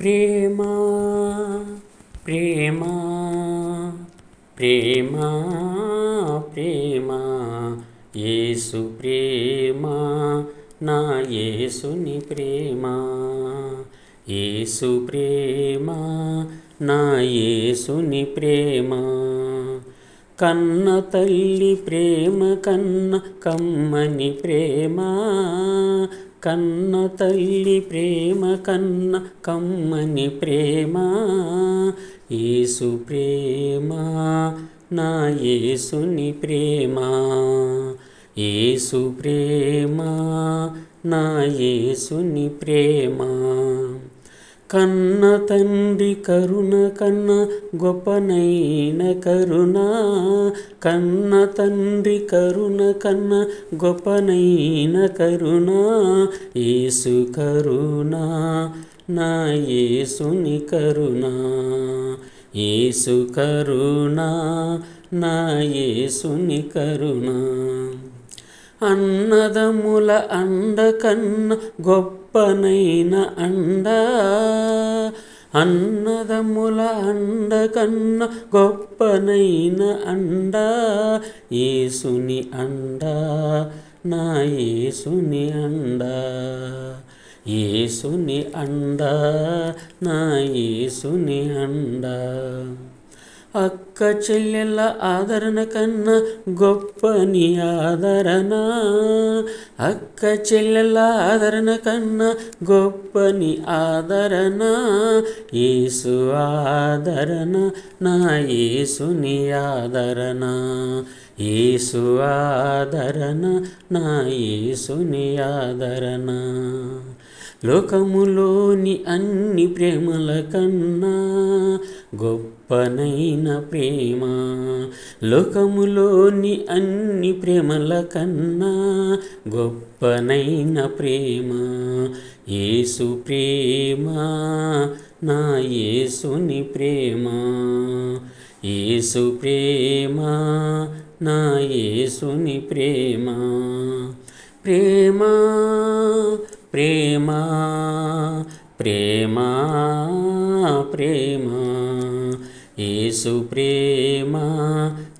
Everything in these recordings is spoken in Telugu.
ప్రేమ ప్రేమ ప్రేమ ప్రేమ యేసు ప్రేమ నా యేసుని ప్రేమ యేసు ప్రేమ నా యేసుని ప్రేమ. కన్న తల్లి ప్రేమ కన్న కమ్మని ప్రేమ కన్న తల్లి ప్రేమ కన్న కమ్మని ప్రేమ. యేసు ప్రేమ నా యేసుని ప్రేమ. యేసు ప్రేమ నా యేసుని ప్రేమ. కన్న తండ్రి కరుణ కన్న గొప్పనైన కరుణ. కన్న తండ్రి కరుణ కన్న గొప్పనైన కరుణ. యేసు కరుణ నా యేసుని కరుణ. యేసు కరుణ నా యేసుని కరుణ. అన్నదముల అండ కన్న గొప్పనైన అండ. అన్నదముల అండ కన్న గొప్పనైన అండ. ఏసుని అండ నా ఏసుని అండ. ఏసుని అండ నా ఏసుని అండ. అక్క చెల్లెళ్ళ ఆదరణ కన్నా గొప్ప నీ ఆదరణ. అక్క చెల్లెళ్ళ ఆదరణ కన్నా గొప్ప నీ ఆదరణ. యేసు ఆదరణ నా యేసుని ఆదరణ. యేసు ఆదరణ నా యేసుని ఆదరణ. లోకములోని అన్ని ప్రేమల కన్నా గొప్పనైన ప్రేమ. లోకములోని అన్ని ప్రేమల కన్నా గొప్పనైన ప్రేమ. ఏసు ప్రేమ నా యేసుని ప్రేమ. ఏసు ప్రేమ నా యేసుని ప్రేమ. ప్రేమ ప్రేమ ప్రేమ ప్రేమ. ఏసు ప్రేమ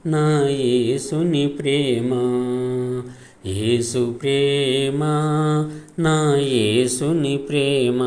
నా యేసుని ప్రేమ. ఏసు ప్రేమ నా యేసుని ప్రేమ.